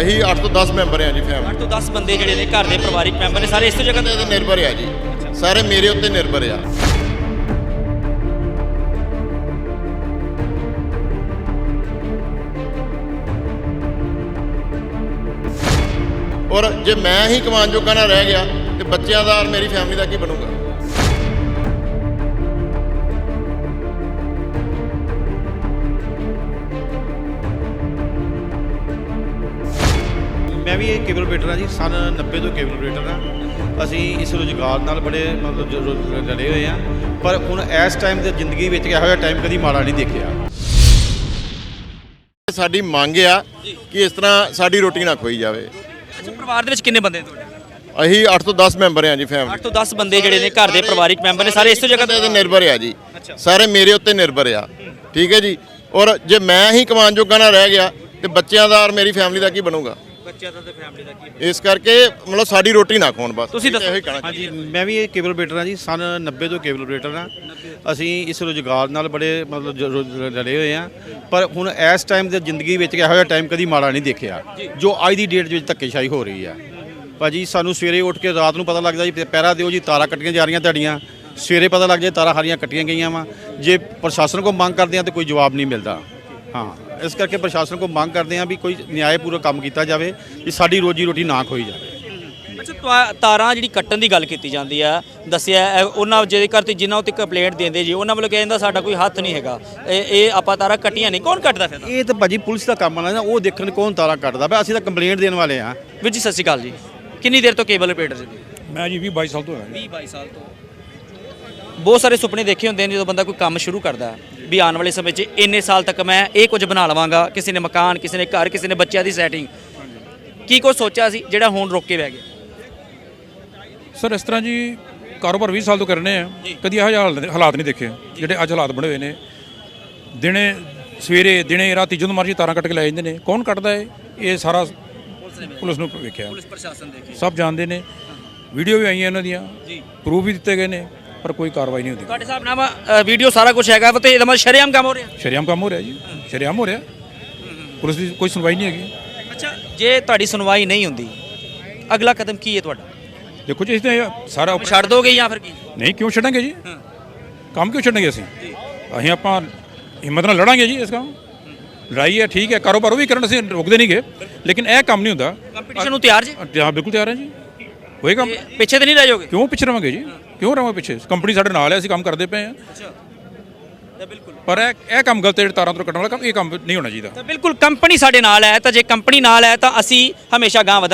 ਅਸੀਂ 8 ਤੋਂ 10 ਮੈਂਬਰ ਆ ਜੀ ਫੈਮਿਲੀ 8 ਤੋਂ 10 ਬੰਦੇ ਜਿਹੜੇ ਨੇ ਘਰ ਦੇ ਪਰਿਵਾਰਿਕ ਮੈਂਬਰ ਨੇ ਸਾਰੇ ਇਸੇ ਜਗ੍ਹਾ ਤੇ ਤੇ ਨਿਰਭਰ ਆ ਜੀ। ਸਾਰੇ ਮੇਰੇ ਉੱਤੇ ਨਿਰਭਰ ਆ। ਔਰ ਜੇ ਮੈਂ ਹੀ ਕਮਾਨ ਜੋਗਾ ਨਾ ਰਹਿ ਗਿਆ ਤੇ ਬੱਚਿਆਂ ਦਾ ਔਰ ਮੇਰੀ ਫੈਮਿਲੀ ਦਾ ਕੀ ਬਣੂਗਾ? ਮੈਂ ਵੀ ਇਹ ਕੇਬਲ ਆਪਰੇਟਰ ਹਾਂ ਜੀ ਸਨ 90 ਤੋਂ ਕੇਬਲ ਆਪਰੇਟਰ ਹਾਂ ਅਸੀਂ ਇਸ ਰੁਜ਼ਗਾਰ ਨਾਲ ਬੜੇ ਮਤਲਬ ਜੋ- ਜੋ ਲੜੇ ਹੋਏ ਆ। ਪਰ ਹੁਣ ਇਸ ਟਾਈਮ ਦੇ ਜ਼ਿੰਦਗੀ ਵਿੱਚ ਇਹੋ ਜਿਹਾ ਟਾਈਮ ਕਦੀ ਮਾੜਾ ਨਹੀਂ ਦੇਖਿਆ। ਸਾਡੀ ਮੰਗ ਆ ਕਿ ਇਸ ਤਰ੍ਹਾਂ ਸਾਡੀ ਰੋਟੀ ਨਾ ਖੋਈ ਜਾਵੇ। ਅੱਛਾ ਪਰਿਵਾਰ ਦੇ ਵਿੱਚ ਕਿੰਨੇ ਬੰਦੇ ਨੇ ਤੁਹਾਡੇ? ਅਸੀਂ 8 ਤੋਂ 10 ਮੈਂਬਰ ਆ ਜੀ ਫੈਮਿਲੀ 8 ਤੋਂ 10 ਬੰਦੇ ਜਿਹੜੇ ਨੇ ਘਰ ਦੇ ਪਰਿਵਾਰਿਕ ਮੈਂਬਰ ਨੇ ਸਾਰੇ ਇਸੇ ਜਗ੍ਹਾ ਤੇ? ਤੇ ਨਿਰਭਰ ਆ ਜੀ। ਸਾਰੇ ਮੇਰੇ ਉੱਤੇ ਨਿਰਭਰ ਆ। ਠੀਕ ਹੈ ਜੀ? ਔਰ ਜੇ ਮੈਂ ਹੀ ਕਮਾਨ ਜੋਗਾ ਨਾ ਰਹਿ ਗਿਆ ਤੇ ਬੱਚਿਆਂ ਦਾ ਔਰ ਮੇਰੀ ਫੈਮਿਲੀ ਦਾ ਕੀ ਬਣੂਗਾ? ਬੱਚਿਆਂ ਦਾ ਤੇ ਫੈਮਿਲੀ ਦਾ ਕੀ ਇਸ ਕਰਕੇ ਮਤਲਬ ਸਾਡੀ ਰੋਟੀ ਨਾ ਖਾਣ ਬਸ। ਤੁਸੀਂ ਦੱਸੋ। ਇਹੋ ਹੀ ਕਹਿਣਾ ਹਾਂਜੀ ਮੈਂ ਵੀ ਇਹ ਕੇਬਲ ਆਪਰੇਟਰ ਹਾਂ ਜੀ ਸਨ 90 ਤੋਂ ਕੇਬਲ ਆਪਰੇਟਰ ਹਾਂ। ਅਸੀਂ ਇਸ ਰੁਜ਼ਗਾਰ ਨਾਲ ਬੜੇ ਮਤਲਬ ਜੋ- ਜੋ ਲੜੇ ਹੋਏ ਆ ਪਰ ਹੁਣ ਇਸ ਟਾਈਮ ਦੇ ਜ਼ਿੰਦਗੀ ਵਿੱਚ ਇਹੋ ਜਿਹਾ ਟਾਈਮ ਕਦੀ ਮਾੜਾ ਨਹੀਂ ਦੇਖਿਆ। ਜੋ। ਅੱਜ ਦੀ ਡੇਟ ਵਿੱਚ ਧੱਕੇਸ਼ਾਹੀ ਹੋ ਰਹੀ ਆ। ਭਾਜੀ ਸਾਨੂੰ ਸਵੇਰੇ ਉੱਠ ਕੇ ਰਾਤ ਨੂੰ ਪਤਾ ਲੱਗਦਾ ਜੀ ਪਹਿਰਾ ਦਿਓ ਜੀ ਤਾਰਾਂ ਕੱਟੀਆਂ ਜਾ ਰਹੀਆਂ ਤੁਹਾਡੀਆਂ। ਸਵੇਰੇ ਪਤਾ ਲੱਗ ਜਾਏ ਤਾਰਾਂ ਹਰੀਆਂ ਕੱਟੀਆਂ ਗਈਆਂ ਵਾ। ਜੇ ਪ੍ਰਸ਼ਾਸਨ ਕੋ ਮੰਗ ਕਰਦੇ ਆ ਤਾਂ ਕੋਈ ਜਵਾਬ ਨਹੀਂ ਮਿਲਦਾ। ਹਾਂ। ਇਸ ਕਰਕੇ ਪ੍ਰਸ਼ਾਸਨ ਕੋ ਮੰਗ ਕਰਦੇ ਆ ਵੀ ਕੋਈ ਨਿਆਂਪੂਰਵਕ ਕੰਮ ਕੀਤਾ ਜਾਵੇ ਕਿ ਸਾਡੀ ਰੋਜੀ ਰੋਟੀ ਨਾ ਖੋਈ ਜਾਵੇ। ਅੱਛਾ ਤੁਆ- ਤਾਰਾਂ ਜਿਹੜੀ ਕੱਟਣ ਦੀ ਗੱਲ ਕੀਤੀ ਜਾਂਦੀ ਆ ਦੱਸਿਆ ਇਹ ਉਹਨਾਂ ਜਿਹਦੇ ਘਰ ਤੇ ਜਿਨ੍ਹਾਂ ਉੱਤੇ ਕੰਪਲੇਂਟ ਦਿੰਦੇ ਜੀ ਉਹਨਾਂ ਵੱਲੋਂ ਕਹਿੰਦਾ ਸਾਡਾ ਕੋਈ ਹੱਥ ਨਹੀਂ ਹੈਗਾ। ਇਹ ਇਹ ਆਪਾਂ ਤਾਰਾਂ ਕੱਟੀਆਂ ਨਹੀਂ ਕੌਣ ਕੱਟਦਾ ਫਿਰ? ਇਹ ਤਾਂ ਭਾਜੀ ਪੁਲਿਸ ਦਾ ਕੰਮ ਆ ਨਾ ਉਹ ਦੇਖਣ ਕੌਣ ਤਾਰਾ ਕੱਟਦਾ ਪਿਆ ਅਸੀਂ ਤਾਂ ਕੰਪਲੇਂਟ ਦੇਣ ਵਾਲੇ ਆ ਵੀਰ ਜੀ ਸਤਿ ਸ਼੍ਰੀ ਅਕਾਲ ਜੀ। ਕਿੰਨੀ ਦੇਰ ਤੋਂ ਕੇਬਲ ਆਪਰੇਟਰ ਜੀ ਮੈਂ ਜੀ 20 22 ਸਾਲ ਤੋਂ 20 22 ਸਾਲ ਤੋਂ। ਬਹੁਤ ਸਾਰੇ ਸੁਪਨੇ ਦੇਖੇ ਹੁੰਦੇ ਨੇ ਜਦੋਂ ਬੰਦਾ ਕੋਈ ਕੰਮ ਸ਼ੁਰੂ ਕਰਦਾ। ਹੈ ਵੀ ਆਉਣ ਵਾਲੇ ਸਮੇਂ 'ਚ ਇੰਨੇ ਸਾਲ ਤੱਕ ਮੈਂ ਇਹ ਕੁਝ ਬਣਾ ਲਵਾਂਗਾ ਕਿਸੇ ਨੇ ਮਕਾਨ ਕਿਸੇ ਨੇ ਘਰ ਕਿਸੇ ਨੇ ਬੱਚਿਆਂ ਦੀ ਸੈਟਿੰਗ ਕੀ ਕੁਝ ਸੋਚਿਆ ਸੀ ਜਿਹੜਾ ਹੁਣ ਰੋਕ ਕੇ ਬਹਿ ਗਿਆ? ਸਰ ਇਸ ਤਰ੍ਹਾਂ ਜੀ ਕਾਰੋਬਾਰ 20 ਸਾਲ ਤੋਂ ਕਰਨੇ ਆ ਕਦੀ ਇਹੋ ਜਿਹੇ ਹਾਲ- ਹਾਲਾਤ ਨਹੀਂ ਦੇਖੇ। ਜਿਹੜੇ ਅੱਜ ਹਾਲਾਤ ਬਣੇ ਹੋਏ ਨੇ। ਦਿਨੇ ਸਵੇਰੇ ਦਿਨੇ ਰਾਤੀ ਜਦੋਂ ਮਰਜ਼ੀ ਤਾਰਾਂ ਕੱਟ ਕੇ ਲੈ ਜਾਂਦੇ ਨੇ। ਕੌਣ ਕੱਟਦਾ ਹੈ ਇਹ ਸਾਰਾ ਪੁਲਿਸ ਨੂੰ ਵੇਖਿਆ। ਪੁਲਿਸ ਪ੍ਰਸ਼ਾਸਨ ਦੇਖੇ। ਸਭ ਜਾਣਦੇ ਨੇ। ਵੀਡੀਓ ਵੀ ਆਈਆਂ ਇਹਨਾਂ ਦੀਆਂ। ਪ੍ਰੂਫ ਵੀ ਦਿੱਤੇ ਗਏ ਨੇ। ਪਰ ਕੋਈ ਕਾਰਵਾਈ ਨਹੀਂ ਹੁੰਦੀ। ਤੁਹਾਡੇ ਹਿਸਾਬ ਨਾਲ ਵੀਡੀਓ ਸਾਰਾ ਕੁਝ ਹੈਗਾ ਵਾ ਤੇ ਇਹਦਾ ਮਤਲਬ ਸ਼ਰੇਆਮ ਕੰਮ ਹੋ ਰਿਹਾ? ਸ਼ਰੇਆਮ ਕੰਮ ਹੋ ਰਿਹਾ ਜੀ। ਸ਼ਰੇਆਮ ਹੋ ਰਿਹਾ। ਪੁਲਿਸ ਦੀ ਕੋਈ ਸੁਣਵਾਈ ਨਹੀਂ ਹੈਗੀ। ਅੱਛਾ ਜੇ ਤੁਹਾਡੀ ਸੁਣਵਾਈ ਨਹੀਂ ਹੁੰਦੀ ਅਗਲਾ ਕਦਮ ਕੀ ਹੈ ਤੁਹਾਡਾ? ਦੇਖੋ ਜੀ ਇਸ ਤੇ ਸਾਰਾ ਛੱਡ ਦੋਗੇ ਜਾਂ ਫਿਰ ਕੀ? ਨਹੀਂ ਕਿਉਂ ਛੱਡਾਂਗੇ ਜੀ? ਕੰਮ ਕਿਉਂ ਛੱਡਾਂਗੇ ਅਸੀਂ? ਅਸੀਂ ਆਪਾਂ ਹਿੰਮਤ ਨਾਲ ਲੜਾਂਗੇ ਜੀ ਇਸ ਕੰਮ। ਲੜਾਈ ਹੈ ਠੀਕ ਹੈ ਕਾਰੋਬਾਰ ਉਹ ਵੀ ਕਰਨ ਅਸੀਂ ਰੋਕਦੇ ਨਹੀਂਗੇ। ਲੇਕਿਨ ਇਹ ਕੰਮ ਨਹੀਂ ਹੁੰਦਾ। ਕੰਪੀਟੀਸ਼ਨ ਨੂੰ ਤਿਆਰ ਜੇ? ਹਾਂ ਬਿਲਕੁਲ ਤਿਆਰ ਹਾਂ ਜੀ। ਹੋਏਗਾ ਪਿੱਛੇ ਤੇ ਨਹੀਂ ਰਹਿ ਜਾਓਗੇ? ਕਿਉਂ ਪਿੱਛੇ ਰਵਾਂਗੇ ਜੀ? ਕਿਉਂ ਰਵਾਂਗੇ ਪਿੱਛੇ? ਕੰਪਨੀ ਸਾਡੇ ਨਾਲ ਹੈ ਅਸੀਂ ਕੰਮ ਕਰਦੇ ਪਏ ਤਾਂ ਬਿਲਕੁਲ। ਪਰ ਇਹ ਇਹ ਕੰਮ ਗਲਤ ਹੈ ਤਾਰਾਂ ਤੋਂ ਕੱਟਣ ਵਾਲਾ ਕੰਮ ਇਹ ਕੰਮ ਨਹੀਂ ਹੋਣਾ ਚਾਹੀਦਾ। ਤਾਂ ਬਿਲਕੁਲ ਕੰਪਨੀ ਸਾਡੇ ਨਾਲ ਹੈ ਤਾਂ ਜੇ ਕੰਪਨੀ ਨਾਲ ਹੈ ਤਾਂ ਅਸੀਂ ਹਮੇਸ਼ਾ ਗਾਂ ਵਧਾਂਗੇ।